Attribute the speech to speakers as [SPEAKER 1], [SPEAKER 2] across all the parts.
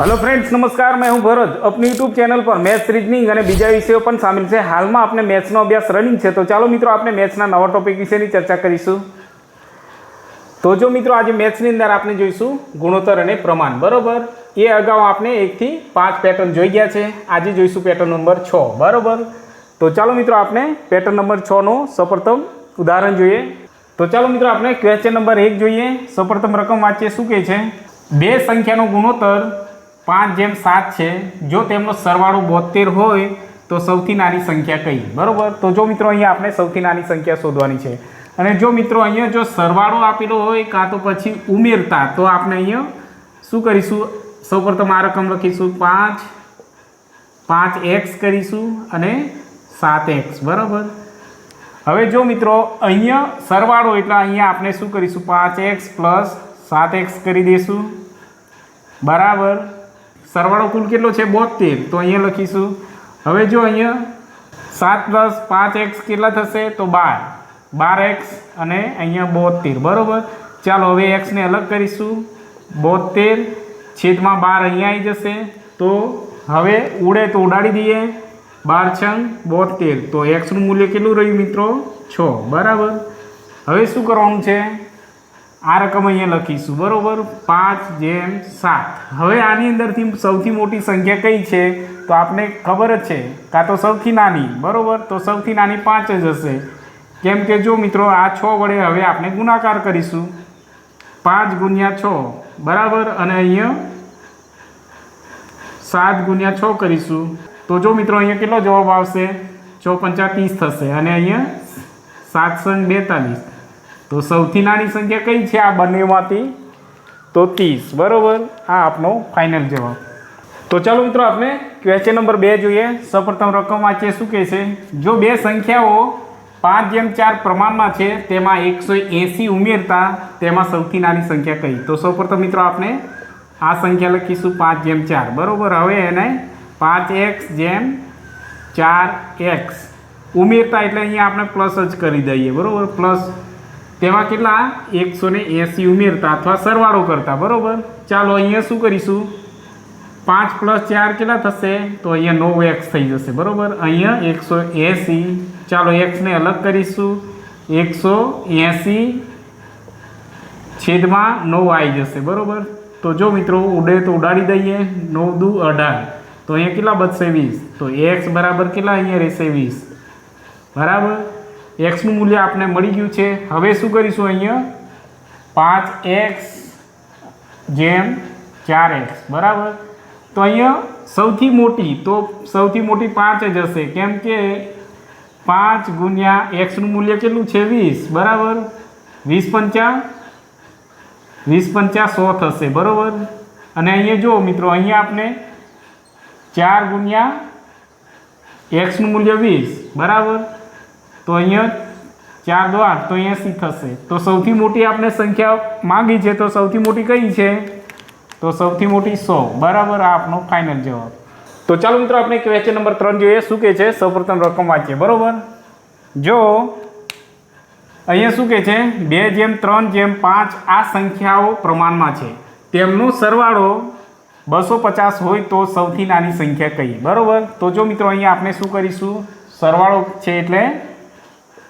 [SPEAKER 1] Hello friends નમસ્કાર. મેં હું ભરત. અપની યુટ્યુબ ચેનલ પર મેથ્સ રીઝનિંગ અને બીજા વિષયો પણ સામેલ છે. હાલમાં આપણે મેથ્સનો અભ્યાસ રનિંગ છે. તો ચાલો મિત્રો, આપણે મેથ્સના નવા ટોપિક વિશેની ચર્ચા કરીશું. તો જો મિત્રો, આજે મેથ્સની અંદર આપણે જોઈશું ગુણોત્તર અને પ્રમાણ. બરોબર? એ અગાઉ આપણે એકથી પાંચ પેટર્ન જોઈ ગયા છે. આજે જોઈશું પેટર્ન નંબર છ. બરોબર? તો ચાલો મિત્રો, આપણે પેટર્ન નંબર છનો સૌપ્રથમ ઉદાહરણ જોઈએ. તો ચાલો મિત્રો, આપણે ક્વેશ્ચન નંબર એક જોઈએ. સૌપ્રથમ રકમ વાંચીએ. શું કહે છે? બે સંખ્યાનો ગુણોત્તર પાંચ જેમ સાત છે, જો તેમનો સરવાળો બોતેર હોય, તો સૌથી નાની સંખ્યા કઈ? બરાબર? તો જો મિત્રો અહીંયા આપણે સૌથી નાની સંખ્યા શોધવાની છે. અને જો મિત્રો અહીંયા જો સરવાળો આપેલો હોય, કાં તો પછી ઉમેરતા, તો આપણે અહીંયા શું કરીશું? સૌપ્રથમ આ રકમ લખીશું. પાંચ પાંચ એક્સ કરીશું અને સાત એક્સ. બરાબર? હવે જો મિત્રો અહીંયા સરવાળો એટલે અહીંયા આપણે શું કરીશું? પાંચ એક્સ પ્લસ સાત એક્સ કરી દઈશું. બરાબર? સરવાળો કુલ કેટલો છે? બોતેર. તો અહીંયા લખીશું. હવે જો અહીંયા સાત પ્લસ પાંચ એક્સ કેટલા થશે? તો બાર. બાર એક્સ અને અહીંયા બોતેર. બરાબર? ચાલો હવે એક્સને અલગ કરીશું. બોતેર છેદમાં બાર અહીંયા આવી જશે. તો હવે ઉડે તો ઉડાડી દઈએ. બાર છંગ, બોતેર. તો એક્સનું મૂલ્ય કેટલું રહ્યું મિત્રો? છ. બરાબર? હવે શું કરવાનું છે? આ રકમ અહીંયા લખીશું. બરાબર? પાંચ જેમ સાત. હવે આની અંદરથી સૌથી મોટી સંખ્યા કઈ છે? તો આપણે ખબર જ છે. કાં તો સૌથી નાની. બરાબર? તો સૌથી નાની પાંચ જ હશે. કેમ કે જો મિત્રો, આ છ વડે હવે આપણે ગુણાકાર કરીશું. પાંચ ગુણ્યા છ. બરાબર? અને અહીંયા સાત ગુણ્યા છ કરીશું. તો જો મિત્રો, અહીંયા કેટલો જવાબ આવશે? છ પંચા ત્રીસ થશે. અને અહીંયા સાત સંગ બેતાલીસ. તો સૌથી નાની સંખ્યા કઈ છે આ બંનેમાંથી? તો ત્રીસ, બરાબર? આ આપનો ફાઇનલ જવાબ. તો ચાલો મિત્રો, આપણે ક્વેશ્ચન નંબર બે જોઈએ. સૌપ્રથમ રકમ વાંચીએ શું કહે છે? જો બે સંખ્યાઓ પાંચ જેમ ચાર પ્રમાણમાં છે, તેમાં એકસો એંસી ઉમેરતા તેમાં સૌથી નાની સંખ્યા કઈ? તો સૌપ્રથમ મિત્રો, આપણે આ સંખ્યા લખીશું પાંચ જેમ ચાર. બરાબર? હવે એને પાંચ એક્સ જેમ ચાર એક્સ ઉમેરતા એટલે અહીંયા આપણે પ્લસ જ કરી દઈએ. બરાબર? પ્લસ તેમાં કેટલા? એકસો ને એંસી ઉમેરતા અથવા સરવાળો કરતા, બરાબર? ચાલો અહીંયા શું કરીશું? પાંચ પ્લસ ચાર કેટલા થશે? તો અહીંયા નવ એક્સ થઈ જશે, બરાબર? અહીંયા એકસો એંસી. ચાલો એક્સને અલગ કરીશું. એકસો એંસી છેદમાં નવ આવી જશે, બરાબર? તો જો મિત્રો, ઉડે તો ઉડાડી દઈએ. નવ દુ અઢાર. તો અહીંયા કેટલા બચશે? વીસ. તો એક્સ બરાબર કેટલા અહીંયા રહેશે? વીસ. બરાબર? એક્સનું મૂલ્ય આપણે મળી ગયું છે. હવે શું કરીશું અહીંયા? પાંચ એક્સ જેમ ચાર એક્સ, બરાબર? તો અહીંયા સૌથી મોટી, તો સૌથી મોટી પાંચ જ હશે. કેમ કે પાંચ ગુણ્યા એક્સનું મૂલ્ય કેટલું છે? વીસ, બરાબર? વીસ પંચા વીસ પંચા સો થશે, બરાબર? અને અહીંયા જુઓ મિત્રો, અહીંયા આપણે ચાર ગુણ્યા એક્સનું મૂલ્ય વીસ, બરાબર? તો અહીંયા ચાર દો આઠ તો એંસી થશે. તો સૌથી મોટી આપણે સંખ્યા માંગી છે, તો સૌથી મોટી કઈ છે? તો સૌથી મોટી સો. બરાબર આ આપનો ફાઇનલ જવાબ. તો ચાલો મિત્રો, આપણે ક્વેશ્ચન નંબર ત્રણ જોઈએ, શું કહે છે? સૌપ્રથમ રકમ વાંચીએ. બરાબર? જો, અહીંયા શું કહે છે? બે જેમ ત્રણ જેમ પાંચ આ સંખ્યાઓ પ્રમાણમાં છે. તેમનો સરવાળો બસો પચાસ હોય તો સૌથી નાની સંખ્યા કઈ બરાબર? તો જો મિત્રો, અહીંયા આપણે શું કરીશું? સરવાળો છે એટલે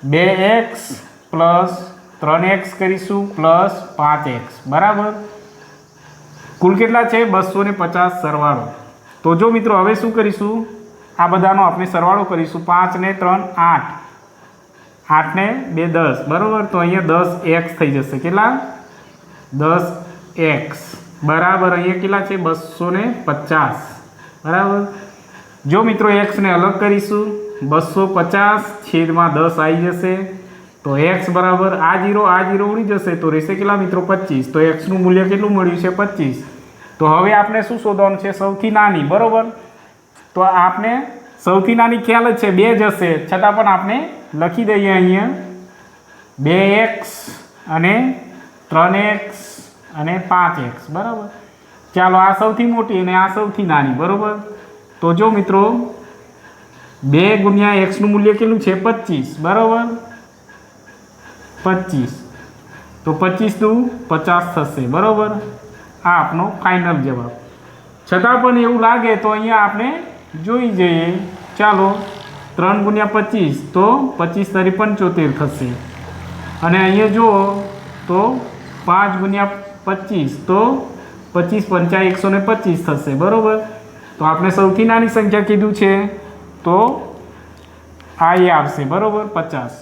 [SPEAKER 1] બે એક્સ પ્લસ ત્રણ એક્સ કરીશું પ્લસ પાંચ એક્સ બરાબર? કુલ કેટલા છે? બસો ને પચાસ સરવાળો. તો જો મિત્રો, હવે શું કરીશું? આ બધાનો આપણે સરવાળો કરીશું. પાંચ ને ત્રણ, આઠ. આઠ ને બે, દસ. બરાબર? તો અહીંયા દસ એક્સ થઈ જશે. કેટલા? દસ એક્સ બરાબર? અહીંયા કેટલા છે? બસો ને પચાસ. બરાબર? જો મિત્રો એક્સને અલગ કરીશું. બસો પચાસ છેદમાં દસ આવી જશે. તો એક્સ બરાબર આ જીરો આ જીરો ઉડી જશે. તો રહેશે કેટલા મિત્રો? પચીસ. તો એક્સનું મૂલ્ય કેટલું મળ્યું છે? પચીસ. તો હવે આપણે શું શોધવાનું છે? સૌથી નાની. બરાબર? તો આપણે સૌથી નાની ખ્યાલ જ છે. બે જશે છતાં પણ આપણે લખી દઈએ અહીંયા. બે એક્સ અને ત્રણ એક્સ અને પાંચ એક્સ. બરાબર? ચાલો, આ સૌથી મોટી અને આ સૌથી નાની. બરાબર? તો જો મિત્રો બે ગુણ્યા એક્સનું મૂલ્ય કેટલું છે? પચીસ. બરાબર? પચીસ. તો પચીસનું પચાસ થશે. બરાબર? આ આપનો ફાઇનલ જવાબ. છતાં પણ એવું લાગે તો અહીંયા આપણે જોઈ જઈએ. ચાલો, ત્રણ ગુણ્યા પચીસ તો પચીસ તરી પંચોતેર થશે. અને અહીંયા જુઓ તો પાંચ ગુણ્યા પચીસ તો પચીસ પંચા એકસો ને પચીસ થશે. બરાબર? તો આપણે સૌથી નાની સંખ્યા કીધું છે. તો આઈ આવશે, બરાબર? પચાસ.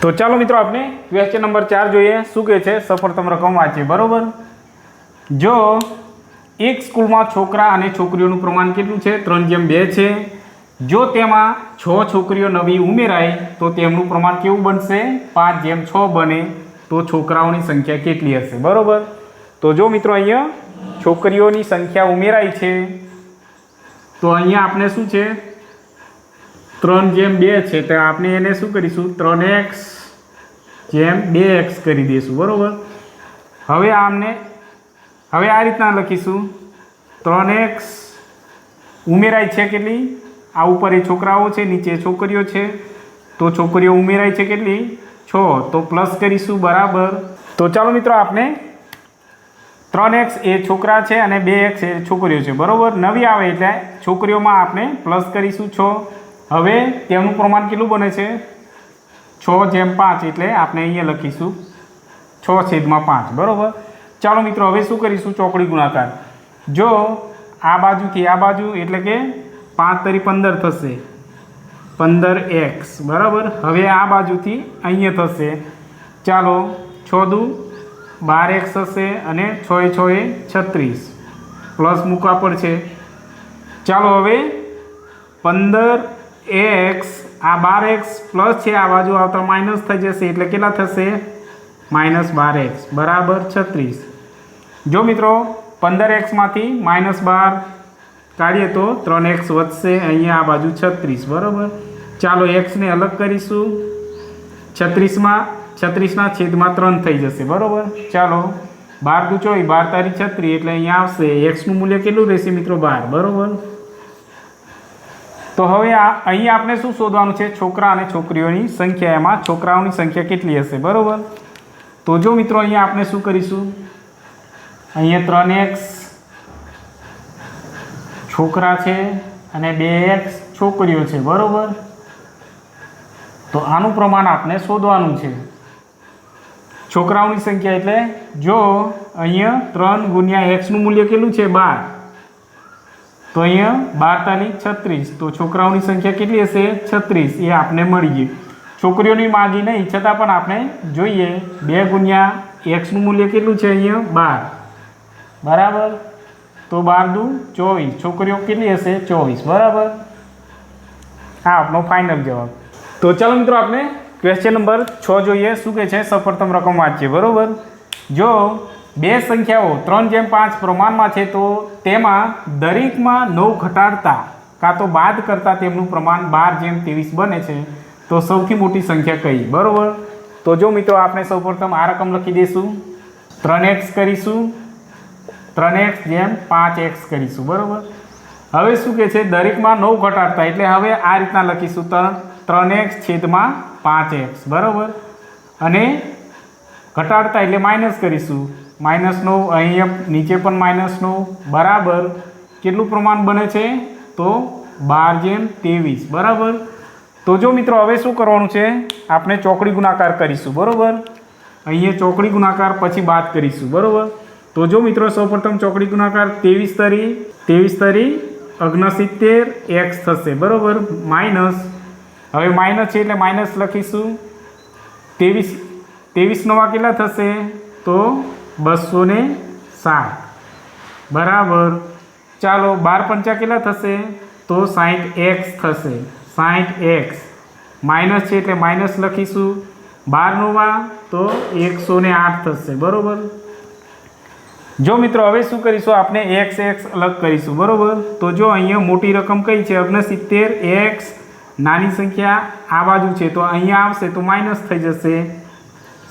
[SPEAKER 1] તો ચાલો મિત્રો, આપણે ક્વેશ્ચન નંબર ચાર જોઈએ. શું કહે છે? સફળતમ રકમ વાંચે, બરાબર? જો એક સ્કૂલમાં છોકરા અને છોકરીઓનું પ્રમાણ કેટલું છે? ત્રણ જેમ બે છે. જો તેમાં છ છોકરીઓ નવી ઉમેરાય, તો તેમનું પ્રમાણ કેવું બનશે? પાંચ જેમ છ બને, તો છોકરાઓની સંખ્યા કેટલી હશે? બરાબર? તો જો મિત્રો, અહીંયા છોકરીઓની સંખ્યા ઉમેરાય છે, તો અહીંયા આપણે શું છે? ત્રણ જેમ બે છે, તો આપણે એને શું કરીશું? ત્રણ એક્સ જેમ બે એક્સ કરી દઈશું, બરાબર? હવે આમને, હવે આ રીતના લખીશું. ત્રણ એક્સ, ઉમેરાય છે કેટલી? આ ઉપર એ છોકરાઓ છે, નીચે છોકરીઓ છે. તો છોકરીઓ ઉમેરાય છે કેટલી? છ. તો પ્લસ કરીશું, બરાબર. તો ચાલો મિત્રો, આપણે ત્રણ એક્સ એ છોકરા છે અને બે એક્સ એ છોકરીઓ છે, બરાબર? નવી આવે એટલે છોકરીઓમાં આપણે પ્લસ કરીશું છ. હવે તેમનું પ્રમાણ કેટલું બને છે? છ જેમ પાંચ એટલે આપણે અહીંયા લખીશું. છ છેદમાં પાંચ, બરાબર? ચાલો મિત્રો, હવે શું કરીશું? ચોકડી ગુણાકાર. જો આ બાજુથી આ બાજુ એટલે કે પાંચ તરી પંદર થશે. પંદર એક્સ, બરાબર? હવે આ બાજુથી અહીંયા થશે. ચાલો, છ દુ બાર એક્સ હશે અને છ એ છ એ છત્રીસ. પ્લસ મૂકવા પડશે ચાલો હવે પંદર એક્સ આ બાર એક્સ પ્લસ છે, આ બાજુ આવતા માઇનસ થઈ જશે, એટલે કેટલા થશે? માઇનસ બાર એક્સ બરાબર છત્રીસ. જો મિત્રો, પંદર એક્સમાંથી માઇનસ બાર કાઢીએ તો ત્રણ એક્સ વધશે, અહીંયા આ બાજુ છત્રીસ, બરાબર? ચાલો એક્સને અલગ કરીશું. છત્રીસમાં, છત્રીસના છેદમાં ત્રણ થઈ જશે, બરાબર? ચાલો, બાર દુ ચોવીસ બાર તારીખ છત્રીસ એટલે અહીંયા આવશે. એક્સનું મૂલ્ય કેટલું રહેશે મિત્રો, બાર, બરાબર? તો હવે આ અહીં આપણે શું શોધવાનું છે? છોકરા અને છોકરીઓની સંખ્યા. એમાં છોકરાઓની સંખ્યા કેટલી હશે? બરાબર? તો જો મિત્રો અહીંયા આપણે શું કરીશું? અહીંયા ત્રણ એક્સ છોકરા છે અને બે એક્સ છોકરીઓ છે. બરાબર? તો આનું પ્રમાણ આપણે શોધવાનું છે. છોકરાઓની સંખ્યા એટલે જો અહીંયા ત્રણ ગુણ્યા એક્સનું મૂલ્ય કેટલું છે? બાર. તો અહીંયા બાર તારીખ છત્રીસ. તો છોકરાઓની સંખ્યા કેટલી હશે? છત્રીસ. એ આપણે મળી ગઈ છોકરીઓની માગી નહીં, છતાં પણ આપણે જોઈએ. બે ગુણ્યા એક્સનું મૂલ્ય કેટલું છે અહીંયા? બાર. બરાબર? તો બાર દુ ચોવીસ. છોકરીઓ કેટલી હશે? ચોવીસ. બરાબર? હા આપણો ફાઇનલ જવાબ. તો ચાલો મિત્રો, આપણે ક્વેશ્ચન નંબર છ જોઈએ. શું કહે છે? સફળતમ રકમ વાંચીએ. બરાબર? જો બે સંખ્યાઓ, ત્રણ જેમ પાંચ પ્રમાણમાં છે તો તેમાં દરેકમાં નવ ઘટાડતા કાં તો બાદ કરતાં તેમનું પ્રમાણ બાર જેમ ત્રેવીસ બને છે, તો સૌથી મોટી સંખ્યા કઈ? બરાબર? તો જો મિત્રો આપણે સૌપ્રથમ આ રકમ લખી દઈશું. ત્રણ એક્સ કરીશું. ત્રણ એક્સ જેમ પાંચ એક્સ કરીશું, બરાબર? હવે શું કહે છે? દરેકમાં નવ ઘટાડતા, એટલે હવે આ રીતના લખીશું. ત્રણ ત્રણ એક્સ છેદમાં પાંચ એક્સ, બરાબર? અને ઘટાડતા એટલે માઇનસ કરીશું. માઇનસ નવ અહીંયા નીચે પણ માઇનસનું બરાબર. કેટલું પ્રમાણ બને છે? તો બાર જેમ ત્રેવીસ, બરાબર. તો જો મિત્રો, હવે શું કરવાનું છે? આપણે ચોકડી ગુણાકાર કરીશું, બરાબર? અહીંયા ચોકડી ગુણાકાર પછી બાદ કરીશું, બરાબર? તો જો મિત્રો, સૌપ્રથમ ચોકડી ગુણાકાર ત્રેવીસ તરી ત્રેવીસ તરી અગ્નસિત્તેર એક્સ થશે, બરાબર? માઇનસ. હવે માઇનસ છે એટલે માઇનસ લખીશું. ત્રેવીસ ત્રેવીસ નવા કેટલા થશે? તો બસો ને સાત બરાબર. ચાલો બાર પંચા કેટલા થશે? તો સાઠ એક્સ થશે. સાઠ એક્સ. માઇનસ છે એટલે માઇનસ લખીશું. બાર તો એકસો ને આઠ થશે. બરાબર? જો મિત્રો, હવે શું કરીશું? આપણે એક્સ એક્સ અલગ કરીશું. બરાબર? તો જો અહીંયા મોટી રકમ કઈ છે? અગ્નસિત્તેર એક્સ. નાની સંખ્યા આ બાજુ છે. તો અહીંયા આવશે તો માઇનસ થઈ જશે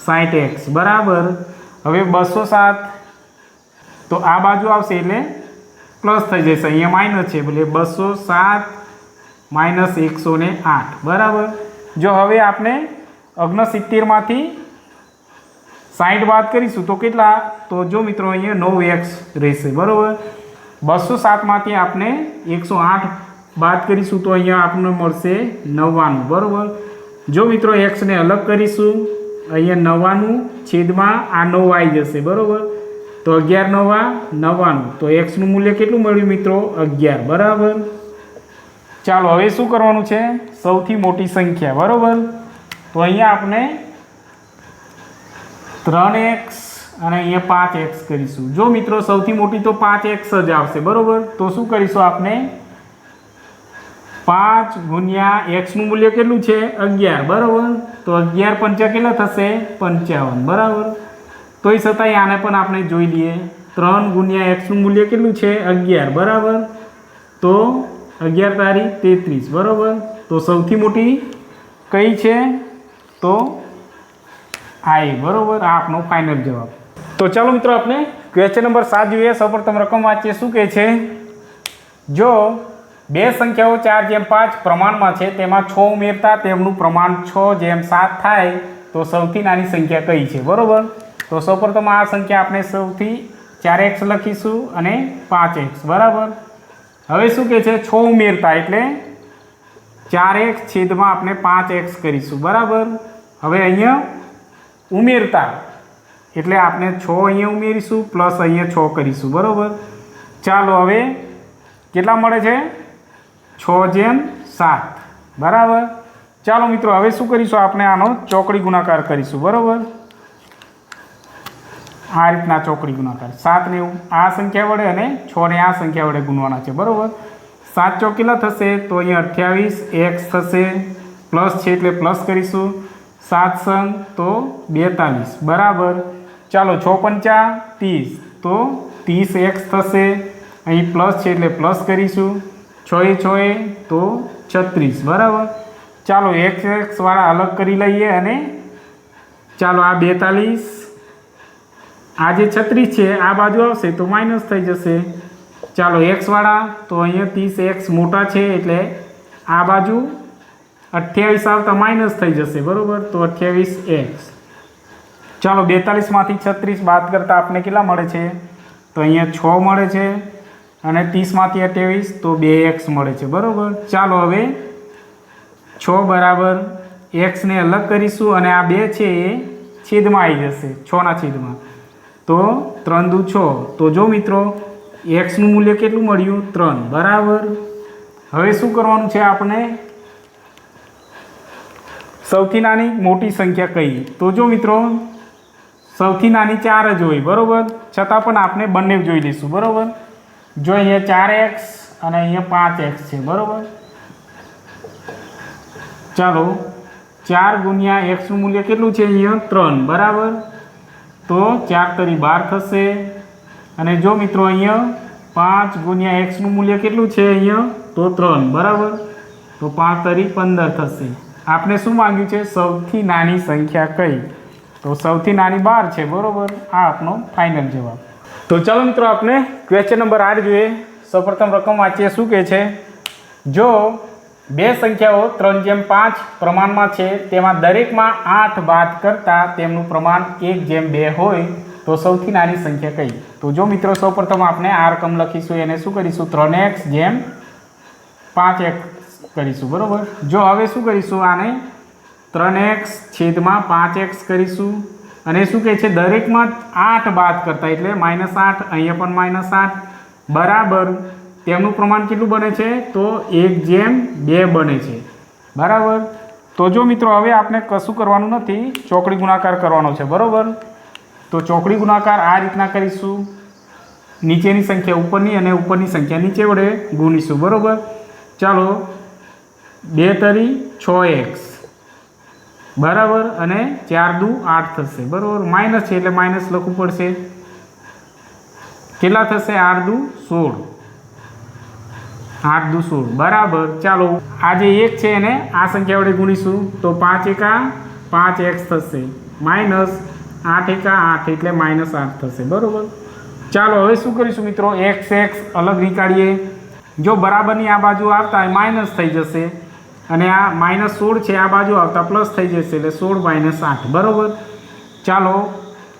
[SPEAKER 1] સાઠ એક્સ. બરાબર? હવે બસો સાત. તો આ બાજુ આવશે એટલે પ્લસ થઈ જશે. અહીંયા માઇનસ છે, એટલે બસો સાત માઇનસ એકસો ને આઠ. બરાબર? જો હવે આપણે અગ્નસિત્તેરમાંથી સાઠ બાદ કરીશું, તો કેટલા? તો જો મિત્રો અહીંયા નવ એક્સ રહેશે, બરાબર? બસો સાતમાંથી આપણે એકસો આઠ બાદ કરીશું, તો અહીંયા આપણને મળશે નવ્વાણું, બરાબર? જો મિત્રો એક્સને અલગ કરીશું અહીંયા નવ્વાણું છેદમાં આ નવ આવી જશે, બરાબર? તો અગિયાર નવા નવ્વાણું. તો એક્સનું મૂલ્ય કેટલું મળ્યું મિત્રો? અગિયાર, બરાબર? ચાલો, હવે શું કરવાનું છે? સૌથી મોટી સંખ્યા, બરાબર? તો અહીંયા આપણે ત્રણ એક્સ અને અહીંયા પાંચ એક્સ કરીશું. જો મિત્રો, સૌથી મોટી તો પાંચ એક્સ જ આવશે, બરાબર? તો શું કરીશું આપણે? પાંચ ગુણ્યા એક્સનું મૂલ્ય કેટલું છે? અગિયાર. બરાબર? તો અગિયાર પંચા કેટલા થશે? પંચાવન. બરાબર? તોય છતાંય આને પણ આપણે જોઈ લઈએ. ત્રણ ગુણ્યા એક્સનું મૂલ્ય કેટલું છે? અગિયાર. બરાબર? તો અગિયાર તારીખ તેત્રીસ. બરાબર? તો સૌથી મોટી કઈ છે? તો આ એ બરાબર? આ આપણો ફાઇનલ જવાબ. તો ચાલો મિત્રો આપણે ક્વેશ્ચન નંબર સાત જોઈએ. સૌપ્રથમ રકમ વાંચીએ. શું કહે છે? જો બે સંખ્યાઓ, ચાર જેમ પાંચ પ્રમાણમાં છે, તેમાં છ ઉમેરતા તેમનું પ્રમાણ છ જેમ સાત થાય, તો સૌથી નાની સંખ્યા કઈ છે? બરાબર? તો સૌપ્રથમ આ સંખ્યા આપણે સૌથી ચાર એક્સ લખીશું અને પાંચ એક્સ. બરાબર? હવે શું કહે છે? છ ઉમેરતા એટલે ચાર એક્સ છેદમાં આપણે પાંચ એક્સ કરીશું. બરાબર? હવે અહીંયા ઉમેરતા એટલે આપણે છ અહીંયા ઉમેરીશું, પ્લસ અહીંયા છ કરીશું. બરાબર? ચાલો હવે કેટલા મળે છે? છ જેમ સાત. બરાબર? ચાલો મિત્રો, હવે શું કરીશું આપણે આનો ચોકડી ગુણાકાર કરીશું, બરાબર? આ રીતના ચોકડી ગુણાકાર. સાત ને આ સંખ્યા વડે અને છ ને આ સંખ્યા વડે ગુણવાના છે, બરાબર? સાત ચોકીલા થશે તો અહીંયા અઠ્યાવીસ એક્સ થશે, પ્લસ છે એટલે પ્લસ કરીશું. સાત સંગ તો બેતાલીસ. બરાબર? ચાલો, છ પંચા ત્રીસ. તો ત્રીસ એક્સ થશે. અહીં પ્લસ છે એટલે પ્લસ કરીશું. છ છએ તો છત્રીસ, બરાબર? ચાલો એક્સ એક્સવાળા અલગ કરી લઈએ અને ચાલો આ બેતાલીસ, આ જે છત્રીસ છે, આ બાજુ આવશે તો માઇનસ થઈ જશે. ચાલો એક્સવાળા તો અહીંયા ત્રીસ એક્સ મોટા છે એટલે આ બાજુ અઠ્યાવીસ આવતા માઇનસ થઈ જશે, બરાબર? તો અઠ્યાવીસ એક્સ ચાલો બેતાલીસમાંથી છત્રીસ બાદ કરતાં આપણે કેટલા મળે છે? તો અહીંયા છ મળે છે. અને ત્રીસમાંથી અઠ્યાવીસ તો બે એક્સ મળે છે, બરાબર? ચાલો હવે છ બરાબર એક્સને અલગ કરીશું અને આ બે છે એ છેદમાં આવી જશે, છના છેદમાં. તો ત્રણ દુ છ. તો જો મિત્રો, એક્સનું મૂલ્ય કેટલું મળ્યું? ત્રણ. બરાબર? હવે શું કરવાનું છે આપણે? સૌથી નાની મોટી સંખ્યા કઈ તો જો મિત્રો, સૌથી નાની ચાર જ હોય, બરાબર? છતાં પણ આપણે બંને જોઈ લઈશું, બરાબર? જો અહીંયા ચાર એક્સ અને અહીંયા પાંચ એક્સ છે, બરાબર? ચાલો, ચાર ગુણ્યા એક્સનું મૂલ્ય કેટલું છે અહીંયા? ત્રણ, બરાબર? તો ચાર તરી બાર થશે. અને જો મિત્રો અહીંયા પાંચ ગુણ્યા એક્સનું મૂલ્ય કેટલું છે અહીંયા? તો ત્રણ, બરાબર? તો પાંચ તરી પંદર થશે. આપણે શું માંગ્યું છે? સૌથી નાની સંખ્યા કઈ? તો સૌથી નાની બાર છે, બરાબર? આ આપણો ફાઇનલ જવાબ. તો ચાલો મિત્રો આપણે ક્વેશ્ચન નંબર આઠ જોઈએ. સૌપ્રથમ રકમ વાંચીએ, શું કહે છે? જો બે સંખ્યાઓ ત્રણ જેમ પાંચ પ્રમાણમાં છે, તેમાં દરેકમાં આઠ બાદ કરતાં તેમનું પ્રમાણ એક જેમ બે હોય, તો સૌથી નાની સંખ્યા કઈ? તો જો મિત્રો, સૌપ્રથમ આપણે આ રકમ લખીશું, એને શું કરીશું? ત્રણ એક્સ જેમ પાંચ એક્સ કરીશું, બરાબર? જો હવે શું કરીશું? આને ત્રણ એક્સ છેદમાં પાંચ એક્સ કરીશું. અને શું કહે છે? દરેકમાં આઠ બાદ કરતા, એટલે માઇનસ આઠ, અહીંયા પણ માઇનસ આઠ, બરાબર. તેમનું પ્રમાણ કેટલું બને છે? તો એક જેમ બે બને છે. બરાબર? તો જો મિત્રો, હવે આપણે કશું કરવાનું નથી, ચોકડી ગુણાકાર કરવાનો છે, બરાબર? તો ચોકડી ગુણાકાર આ રીતના કરીશું. નીચેની સંખ્યા ઉપરની અને ઉપરની સંખ્યા નીચે વડે ગુણીશું, બરાબર? ચાલો, બે તરી છ એક્સ. બરાબર અને ચાર દુ આઠ થશે. બરાબર? માઇનસ છે એટલે માઇનસ લખવું પડશે. કેટલા થશે? આઠ દુ સોળ. આઠ દુ સોળ. બરાબર. ચાલો આ જે એક છે એને આ સંખ્યા વડે ગુણીશું. તો પાંચ એકા પાંચ એક્સ થશે. માઇનસ આઠ એકા આઠ એટલે માઇનસ આઠ થશે. બરાબર? ચાલો, હવે શું કરીશું મિત્રો? એક્સ એક્સ અલગ નીકાળીએ. જો બરાબરની આ બાજુ આવતા માઇનસ થઈ જશે. અને આ માઇનસ સોળ છે, આ બાજુ આવતા પ્લસ થઈ જશે એટલે સોળ માઇનસ આઠ, બરાબર? ચાલો,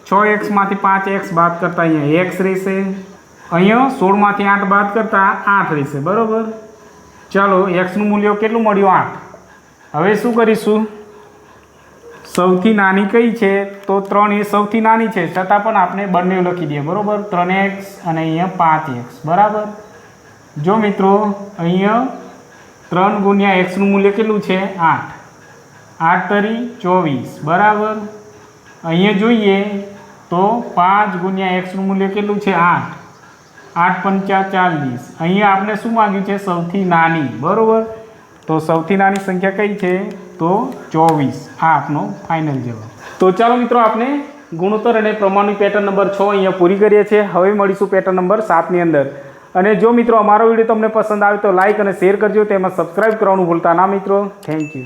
[SPEAKER 1] છ એક્સમાંથી પાંચ એક્સ બાદ કરતાં અહીંયા એક્સ રહેશે. અહીંયા સોળમાંથી આઠ બાદ કરતાં આઠ રહેશે, બરાબર? ચાલો એક્સનું મૂલ્ય કેટલું મળ્યું? આઠ. હવે શું કરીશું? સૌથી નાની કઈ છે? તો ત્રણ એ સૌથી નાની છે, છતાં પણ આપણે બંને લખી દઈએ, બરાબર? ત્રણ એક્સ અને અહીંયા પાંચ એક્સ, બરાબર? જો મિત્રો, અહીંયા ત્રણ ગુણ્યા એક્સનું મૂલ્ય કેટલું છે? આઠ. આઠ તરી ચોવીસ. બરાબર? અહીંયા જોઈએ તો પાંચ ગુણ્યા એક્સનું મૂલ્ય કેટલું છે? આઠ. આઠ પંચા ચાલીસ. અહીંયા આપણે શું માંગ્યું છે? સૌથી નાની. બરાબર? તો સૌથી નાની સંખ્યા કઈ છે? તો ચોવીસ. આ આપનો ફાઇનલ જવાબ. તો ચાલો મિત્રો આપણે ગુણોત્તર અને પ્રમાણની પેટર્ન નંબર છ અહીંયા પૂરી કરીએ છીએ. હવે મળીશું પેટર્ન નંબર સાતની અંદર. અને જો મિત્રો અમારો વીડિયો તમને પસંદ આવે તો લાઇક અને શેર કરજો. તેમાં સબસ્ક્રાઈબ કરવાનું ભૂલતા ના મિત્રો. Thank you